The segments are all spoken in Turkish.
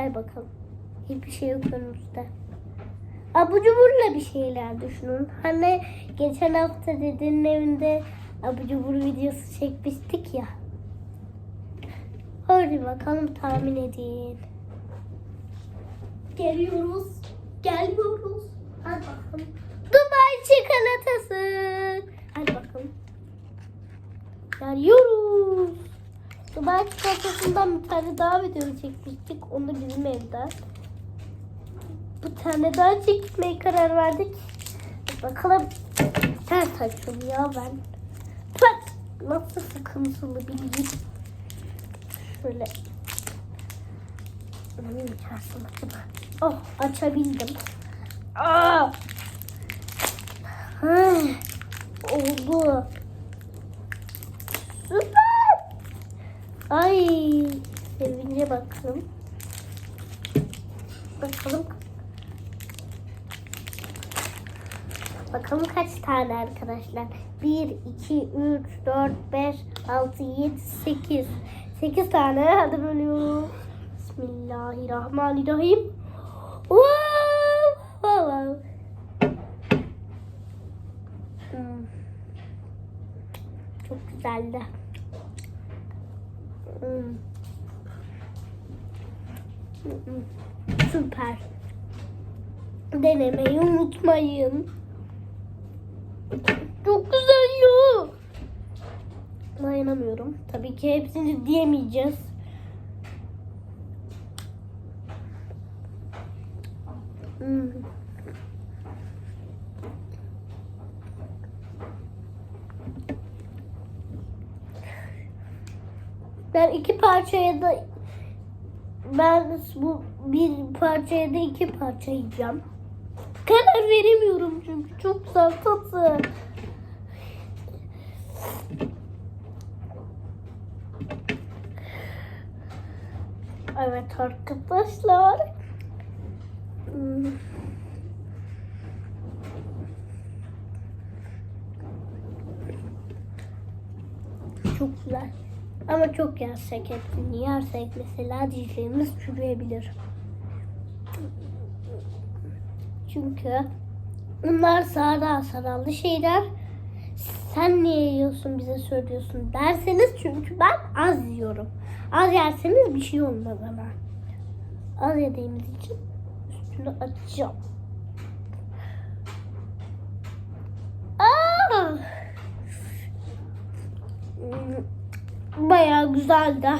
Hay bakalım. Hiçbir şey yok önümüzde. Abur cuburla bir şeyler düşünün. Hani geçen hafta dedenin evinde abur cubur videosu çekmiştik ya. Hadi bakalım tahmin edin. Geliyoruz. Geliyoruz. Hadi bakalım. Dubai çikolatası. Hadi bakalım. Geliyoruz. Dubai çikolatasından bir tane daha video çekmiştik. Onu bizim evden. Bir tane daha çekmeye karar verdik. Bakalım. Ters açıyorum ya ben. Pat. Nasıl sıkıntılı bilgi. Şöyle. Benim içersin acaba. Oh açabildim. Aa. Ha. Oldu. Süper. Ay. Sevince bakalım. Bakalım. Bakalım kaç tane arkadaşlar. 1, 2, 3, 4, 5, 6, 7, 8. 8 tane. Hadi bölüyorum. Bismillahirrahmanirrahim. Wow! wow. Hmm. Çok güzeldi. Süper. Denemeyi unutmayın. Çok güzel ya. Dayanamıyorum. Tabii ki hepsini diyemeyeceğiz. Hmm. Ben iki parçaya da ben bu bir parçaya da iki parça yiyeceğim. Karar veremiyorum çünkü çok güzel tadı. Evet arkadaşlar. Hmm. Çok güzel. Ama çok yersek hepsini yersek mesela dişlerimiz çürüyebilir. Çünkü bunlar sağda sararlı şeyler. Sen niye yiyorsun bize söylüyorsun derseniz çünkü ben az yiyorum. Az yerseniz bir şey olmaz ama. Az yediğimiz için üstünü açacağım. Aa! Hmm, Bayağı güzel de.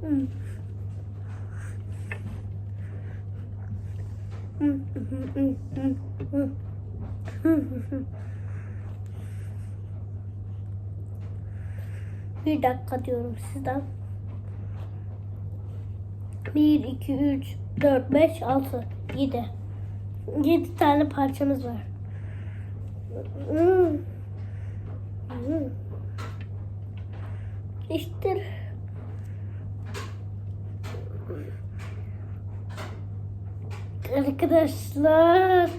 Hmm. Bir dakika diyorum sizden. 1, 2, 3, 4, 5, 6, 7. 7 tane parçamız var. İşte Arkadaşlar.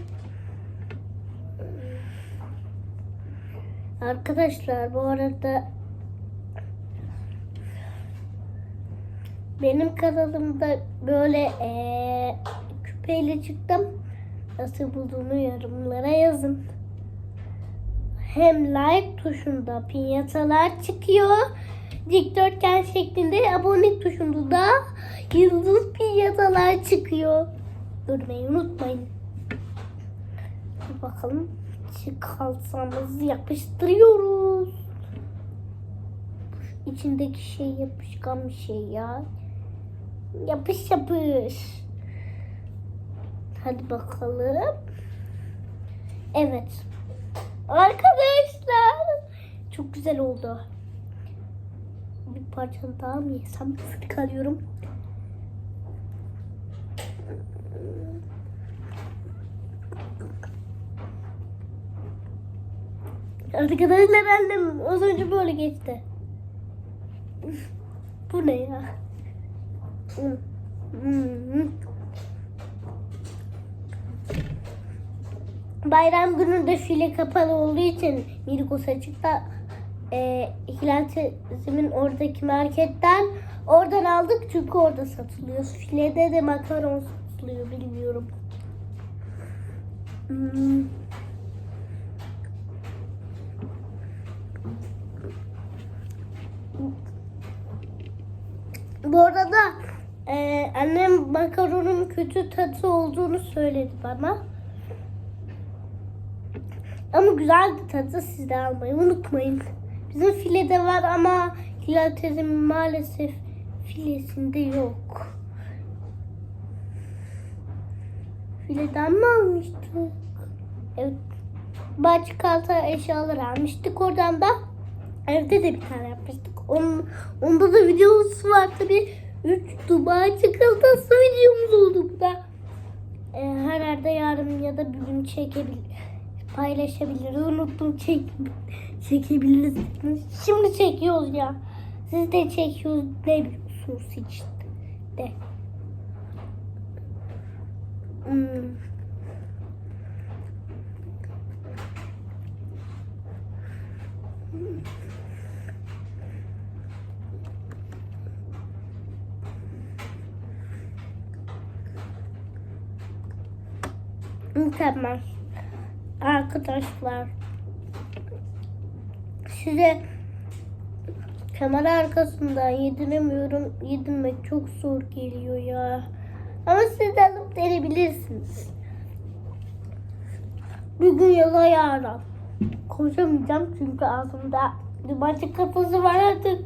Arkadaşlar bu arada benim kanalımda böyle eee küpeyle çıktım. Nasıl bulduğunu yorumlara yazın. Hem like tuşunda pinyatalar çıkıyor. Dikdörtgen şeklinde abone tuşunda da yıldız pinyatalar çıkıyor. Görmeyi unutmayın. Bakalım çıkartsamızı yapıştırıyoruz. İçindeki şey yapışkan bir şey ya. Yapış yapış. Hadi bakalım. Evet. Arkadaşlar. Çok güzel oldu. Bir parçanı daha mı yesem? Kalıyorum. Arkadaşlar annem az önce böyle geçti. Bu ne ya? Bayram günü de file kapalı olduğu için Mirgos açıkta e, Hilal teyzemin oradaki marketten oradan aldık çünkü orada satılıyor. Filede de makaron satılıyor bilmiyorum. Hmm. Bu arada e, annem makaronun kötü tadı olduğunu söyledi bana. Ama güzeldi tadı siz de almayı unutmayın. Bizim filede var ama Hilal teyzemin maalesef filesinde yok. Fileden mi almıştık? Evet. Bahçe kalta eşyaları almıştık. Oradan da evde de bir tane yapmıştık. Onun, onda da videosu var tabi. 3 Dubai çikolatası videomuz oldu bu da. Ee, her yerde yarın ya da bir gün çekebilir, paylaşabilir. Unuttum çek, çekebiliriz. Şimdi çekiyoruz ya. Siz de çekiyoruz ne biliyorsunuz işte. De. Hmm. Mükemmel. Arkadaşlar. Size kamera arkasından yediremiyorum. Yedirmek çok zor geliyor ya. Ama siz de alıp denebilirsiniz. Bir gün yola yarın. Konuşamayacağım çünkü ağzımda dumançı kafası var artık.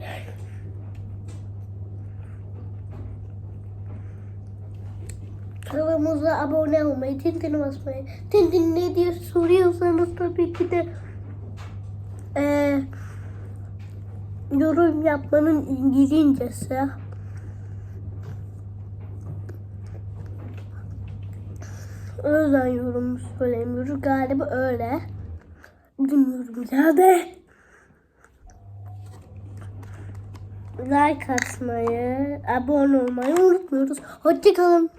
Kanalımıza abone olmayı, tintini basmayı, tintin ne diye soruyorsanız tabii ki de eee, yorum yapmanın İngilizcesi. Öyle yorum söylemiyoruz. Galiba öyle. Bilmiyorum ya de. Like atmayı, abone olmayı unutmuyoruz. Hoşçakalın.